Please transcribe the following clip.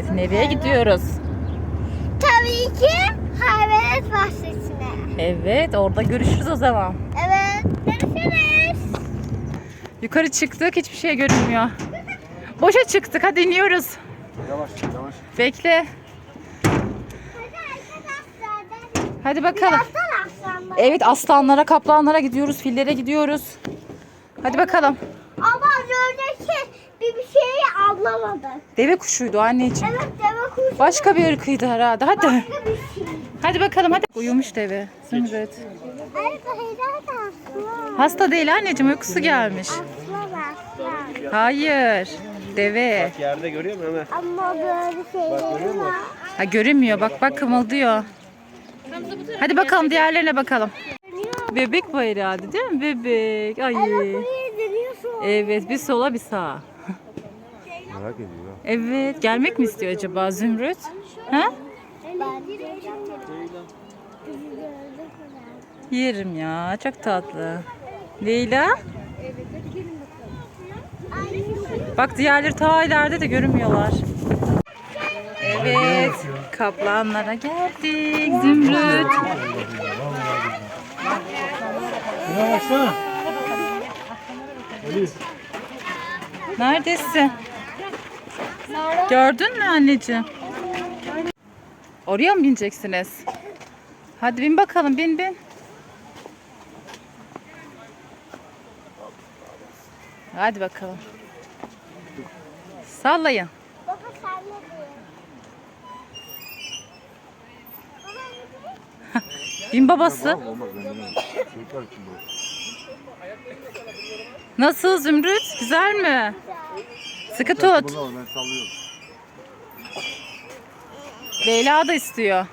Evet, nereye gidiyoruz? Tabii ki hayvanat bahçesine. Evet, orada görüşürüz o zaman. Evet. Görüşürüz. Yukarı çıktık, hiçbir şey görünmüyor. Boşa çıktık, hadi iniyoruz. Yavaş yavaş. Bekle. Hadi arkadaşlar. Hadi bakalım. Birazdan. Evet, aslanlara, kaplanlara gidiyoruz, fillere gidiyoruz. Hadi bakalım. Ama az önceki bir, bir şeyi anlamadım. Deve kuşuydu anneciğim. Evet deve kuşu. Başka bir ırkıydı herhalde. Hadi. Başka bir şey. Hadi bakalım hadi. Uyumuş deve. Zümrüt. Hasta değil anneciğim uykusu gelmiş. Hayır. Deve. Yerde görüyor musun Ömer? Ama böyle şeyleri var. Ha görünmüyor bak bak kımıldıyor. Hadi bakalım diğerlerine bakalım. Bebek bayrağı değil mi bebek? Ay. Evet bir sola bir sağa. Merak ediyor. Evet gelmek mi istiyor acaba Zümrüt? Ha? Yerim ya çok tatlı. Leyla? Bak diğerleri ta ileride de görünmüyorlar. Evet, kaplanlara geldik. Zümrüt. Elif. Neredesin? Gördün mü anneciğim? Oraya mı bineceksiniz? Hadi bin bakalım, bin bin. Hadi bakalım. Sallayın. Bin babası. Nasıl Zümrüt? Güzel mi? Sıkı tut. Ben sallıyorum. Leyla da istiyor.